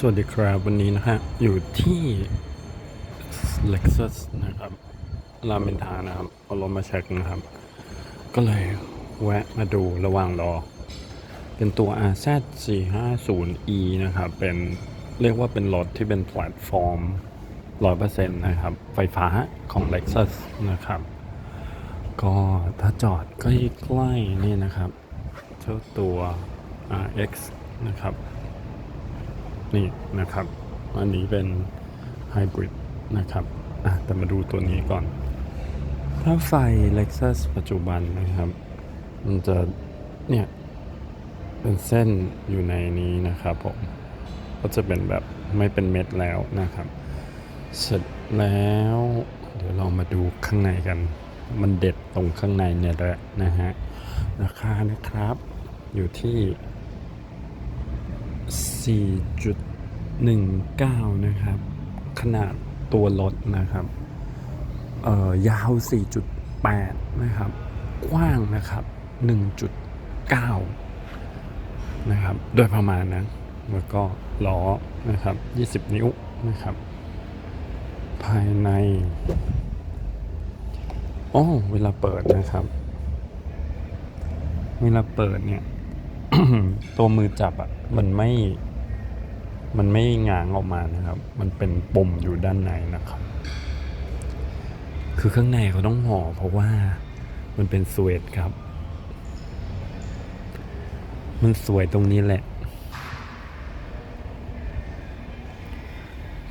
สวัสดีครับวันนี้นะฮะอยู่ที่ Lexus นะครับรามอินทานะครับเอารถมาเช็คนะครับ ก็เลยแวะมาดูระหว่างรอ เป็นตัว RZ 450e นะครับ เป็นเรียกว่าเป็นรถที่เป็นแพลตฟอร์ม 100%นะครับ ไฟฟ้าของ Lexus นะครับ ก็ถ้าจอดใกล้ๆนี่นะครับ เจ้าตัว RX นะครับ นี่นะครับ อันนี้เป็นไฮบริดนะครับอะแต่มาดูตัวนี้ก่อน ถ้าไฟ Lexus ปัจจุบันนะครับ มันจะเนี่ยเป็นเส้นอยู่ในนี้นะครับผม ก็จะเป็นแบบไม่เป็นเม็ดแล้วนะครับ เสร็จแล้ว เดี๋ยวเรามาดูข้างในกัน มันเด็ดตรงข้างในเนี่ยแหละนะฮะ ราคานะครับอยู่ที่ 19 นะครับ ขนาดตัวรถนะครับเอ่อยาว 4.8 นะครับ กว้างนะครับ 1.9 นะครับ โดยประมาณนะ แล้วก็ล้อนะครับ 20 นิ้วนะครับ ภายในอ๋อเวลาเปิดนะครับ เวลาเปิดเนี่ย ตัวมือจับอะ่ะ มันไม่ มันไม่ง้างออกมานะครับ มันเป็นปมอยู่ด้านในนะครับ คือข้างในเขาต้องห่อเพราะว่ามันเป็นสเวตครับ มันสวยตรงนี้แหละ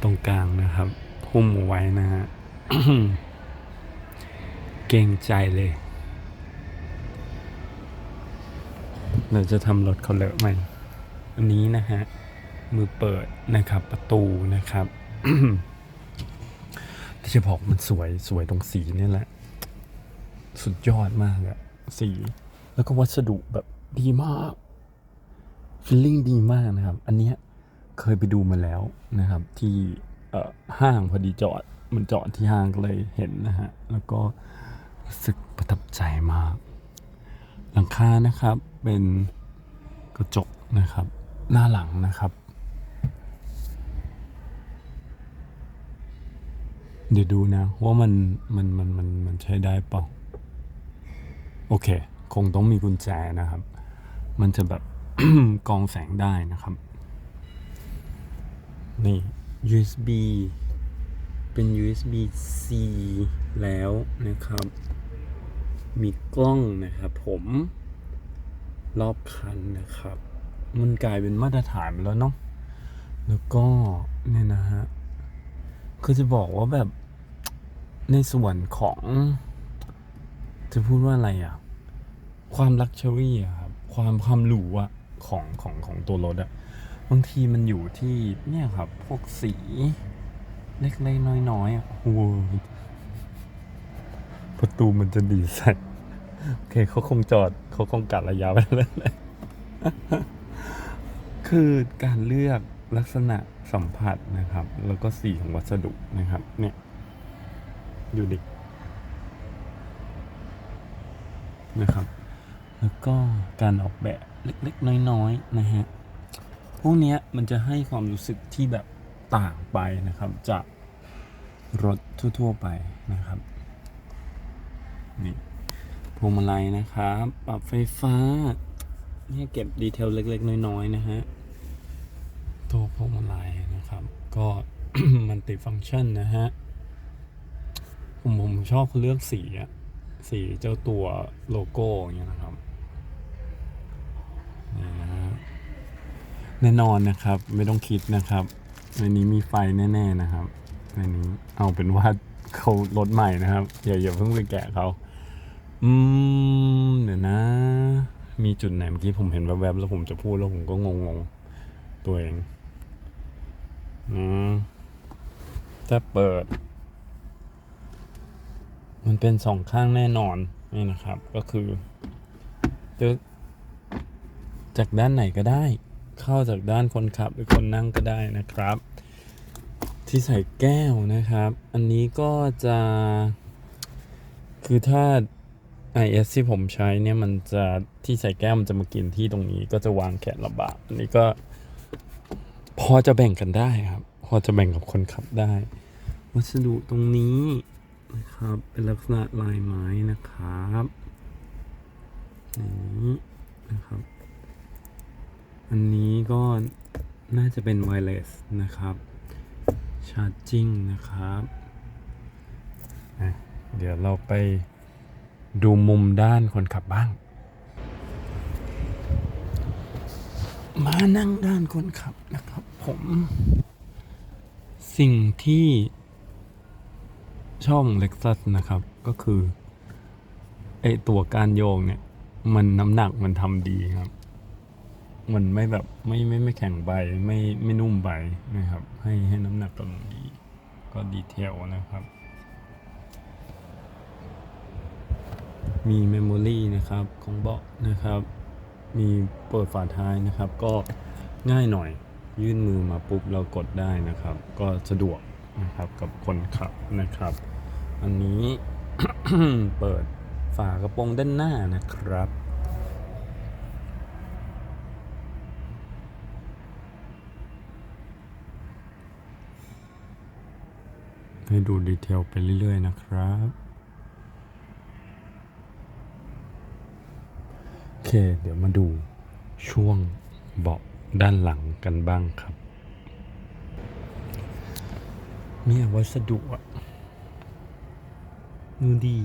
ตรงกลางนะครับ หุ้มไว้นะฮะ เก่งใจเลย เราจะทำรถเขาเลอะไหมอันนี้นะฮะ มือเปิดนะครับประตูนะครับที่จะบอกมันสวยสวยตรงสีนี่แหละ สุดยอดมากอะสี แล้วก็วัสดุแบบดีมากฟีลลิ่งดีมากนะครับ อันเนี้ยเคยไปดูมาแล้วนะครับ ที่ห้างพอดีจอดมันจอดที่ห้างก็เลยเห็นนะฮะ แล้วก็รู้สึกประทับใจมาก หลังคานะครับเป็นกระจกนะครับ หน้าหลังนะครับ เดี๋ยวดูนะ ว่ามันมันมันมันมันใช้ได้เปล่าโอเค คงต้องมีกุญแจนะครับ มันจะแบบกองแสงได้นะครับ นี่ USB เป็น USB C แล้วนะครับ มีกล้องนะครับผมรอบคันนะครับ มันกลายเป็นมาตรฐานแล้วเนาะแล้วก็เนี่ยนะฮะคือจะบอกว่าแบบ ในส่วนของ จะพูดว่าอะไรอะความลักชัวรี่อะครับ ความความหรูอะของของของตัวรถอะบางทีมันอยู่ที่เนี่ยครับ พวกสี เล็กๆน้อยๆอะโอ้โหประตูมันจะดีใส่โอเคเขาคงจอดเขาคงกัดระยะไว้แล้วแหละคือการเลือกลักษณะสัมผัสนะครับ แล้วก็สีของวัสดุนะครับ เนี่ย ดูดินะครับ แล้วก็การออกแบบเล็กๆ น้อยๆ นะฮะ พวกนี้มันจะให้ความรู้สึกที่แบบต่างไปนะครับ จากรถทั่วๆ ไปนะครับ นี่พวงมาลัยนะครับ ปรับไฟฟ้า เนี่ยเก็บดีเทลเล็ก ๆ น้อยๆ นะฮะ ตัวพวงมาลัยนะครับ ก็มันติฟังก์ชันนะฮะ ผมผมชอบเขาเลือกสีอะสีเจ้าตัวโลโก้อย่างเงี้ยนะครับนี่นะฮะแน่นอนนะครับ ไม่ต้องคิดนะครับในนี้มีไฟแน่ๆนะครับในนี้เอาเป็นว่าเขารถใหม่นะครับ อย่าอย่าเพิ่งไปแกะเขาอืมเดี๋ยวนะ มีจุดไหนเมื่อกี้ผมเห็นแวบๆแล้วผมจะพูดแล้วผมก็งงๆตัวเองอืมถ้าเปิด มันเป็นสองข้างแน่นอนนี่นะครับก็คือจะจากด้านไหนก็ได้ เข้าจากด้านคนขับหรือคนนั่งก็ได้นะครับ ที่ใส่แก้วนะครับ อันนี้ก็จะ คือถ้า IS ที่ผมใช้เนี่ยมันจะที่ใส่แก้วมันจะมากินที่ตรงนี้ก็จะวางแขนลำบากอันนี้ก็ พอจะแบ่งกันได้ครับ พอจะแบ่งกับคนขับได้ วัสดุตรงนี้ นะครับ เป็นลักษณะลายไม้นะครับอย่างนี้นะครับ อันนี้ก็น่าจะเป็นไวเลสนะครับชาร์จจิ้งนะครับเดี๋ยวเราไปดูมุมด้านคนขับบ้าง มานั่งด้านคนขับนะครับผม สิ่งที่ ช่องเล็กซัสนะครับ ก็คือไอตัวการโยงเนี่ย มันน้ำหนักมันทำดีครับ มันไม่แบบไม่ไม่ไม่แข็งไปไม่ไม่นุ่มไปนะครับ ให้ให้น้ำหนักกำลังดี ก็ดีเทลนะครับ มีเมมโมรีนะครับของเบาะนะครับ มีเปิดฝาท้ายนะครับ ก็ง่ายหน่อยยื่นมือมาปุ๊บเรากดได้นะครับ ก็สะดวก นะครับกับคนขับนะครับ อันนี้เปิดฝากระโปรงด้านหน้านะครับ ให้ดูดีเทลไปเรื่อยๆนะครับ โอเค เดี๋ยวมาดูช่วงเบาะด้านหลังกันบ้างครับ เนี่ยวัสดุอะดูดี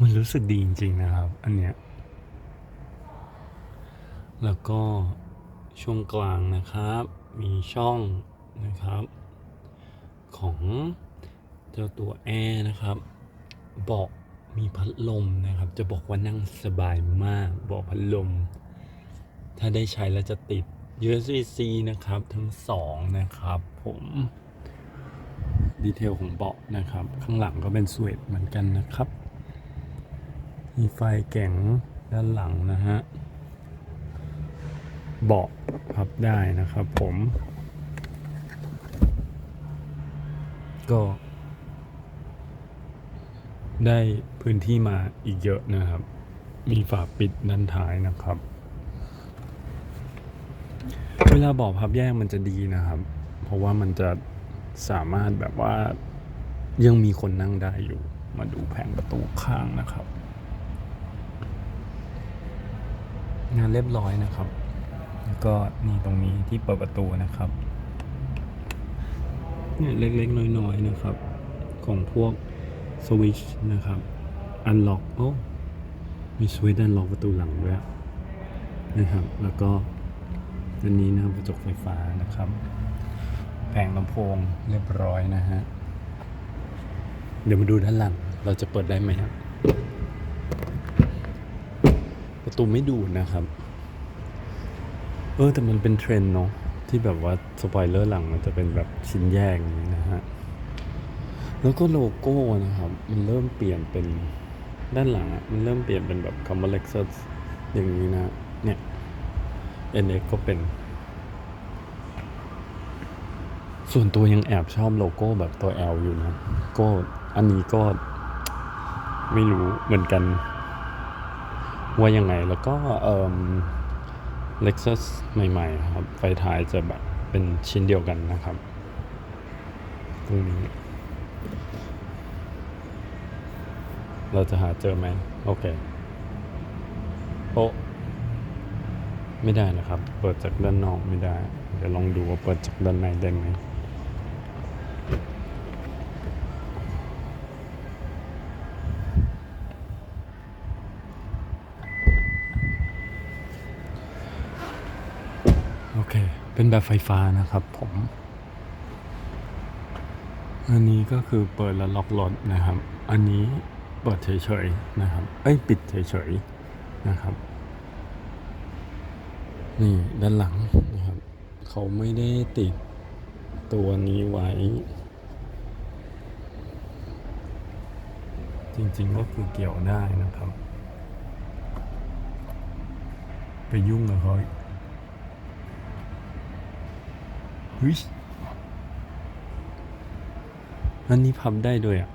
มันรู้สึกดีจริง ๆ นะครับ อันเนี้ย แล้วก็ช่วงกลางนะครับ มีช่องนะครับ ของเจ้าตัวแอร์นะครับ เบาะมีพัดลมนะครับ จะบอกว่านั่งสบายมาก เบาะพัดลม ถ้าได้ใช้แล้วจะติด USB-C นะครับ ทั้งสองนะครับผมดีเทลของเบาะนะครับ ข้างหลังก็เป็นสเวตเหมือนกันนะครับ มีไฟแก่งด้านหลังนะฮะเบาะพับได้นะครับผม ก็ ได้พื้นที่มาอีกเยอะนะครับ มีฝาปิดด้านท้ายนะครับ เวลาบอกพับแยกมันจะดีนะครับ เพราะว่ามันจะสามารถแบบว่ายังมีคนนั่งได้อยู่ มาดูแผงประตูข้างนะครับ งานเรียบร้อยนะครับแล้วก็นี่ตรงนี้ที่เปิดประตูนะครับเนี่ยเล็กๆ น้อยๆนะครับ ของพวกสวิชนะครับอันล็อกโอ้มีสวิตช์อันล็อกประตูหลังด้วยนะครับ แล้วก็ อันนี้นะครับกระจกไฟฟ้านะครับ แผงลำโพงเรียบร้อยนะฮะ เดี๋ยวมาดูด้านหลัง เราจะเปิดได้ไหมครับ ประตูไม่ดูดนะครับ เออแต่มันเป็นเทรนด์เนาะที่แบบว่าสปอยเลอร์หลังมันจะเป็นแบบชิ้นแยกอย่างนี้นะฮะ แล้วก็โลโก้นะครับ มันเริ่มเปลี่ยนเป็นด้านหลังอะมันเริ่มเปลี่ยนเป็นแบบคำว่า Lexus อย่างนี้นะ เนี่ย NX ก็เป็น ส่วนตัวยังแอบชอบโลโก้แบบตัว L อยู่นะ ก็อันนี้ก็ไม่รู้เหมือนกัน ว่ายังไงแล้วก็เอ่อ Lexus ใหม่ ๆ ครับ ไฟท้ายจะแบบเป็นชิ้นเดียวกันนะครับตรงนี้เราจะหาเจอไหมโอเคโอ้ ไม่ได้นะครับ เปิดจากด้านนอกไม่ได้ เดี๋ยวลองดูว่าเปิดจากด้านในได้ไหมโอเค เป็นแบบไฟฟ้านะครับผม อันนี้ก็คือเปิดแล้วล็อกรถนะครับ อันนี้เปิดเฉยๆนะครับ เอ้ย ปิดเฉยๆนะครับ นี่ด้านหลังนะครับ เขาไม่ได้ติดตัวนี้ไว้ จริงๆก็คือเกี่ยวได้นะครับ ไปยุ่งกับเขาเฮ้ยอันนี้พับได้ด้วยอะ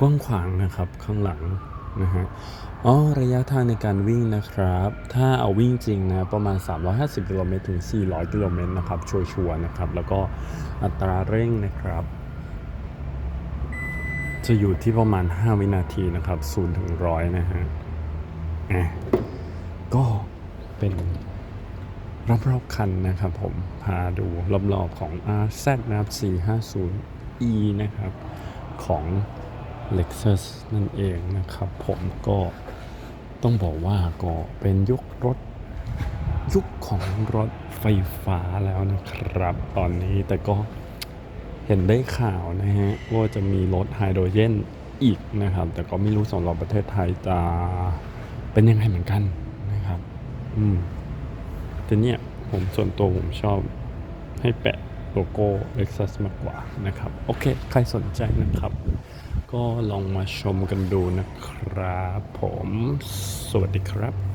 กว้างขวางนะครับข้างหลังนะฮะอ๋อระยะทางในการวิ่งนะครับ ถ้าเอาวิ่งจริงนะประมาณ 350กิโลเมตรถึง 400กิโลเมตรนะครับชัวร์ๆนะครับ แล้วก็อัตราเร่งนะครับจะอยู่ที่ประมาณ 5 วินาทีนะครับ0ถึง100 นะฮะอะก็เป็นรอบๆคันนะครับผม พาดูรอบๆของ RZ นะครับ 450E นะครับ ของ Lexus นั่นเองนะครับ ผมก็ต้องบอกว่าก็เป็นยุครถยุคของรถไฟฟ้าแล้วนะครับ ตอนนี้แต่ก็เห็นได้ข่าวนะฮะ ว่าจะมีรถไฮโดรเจนอีกนะครับ แต่ก็ไม่รู้สำหรับประเทศไทยจะเป็นยังไงเหมือนกันนะครับ อืมแต่เนี่ยผมส่วนตัวผมชอบให้แปะโลโก้ Lexus มากกว่านะครับ โอเค ใครสนใจนะครับ ก็ลองมาชมกันดูนะครับผม สวัสดีครับ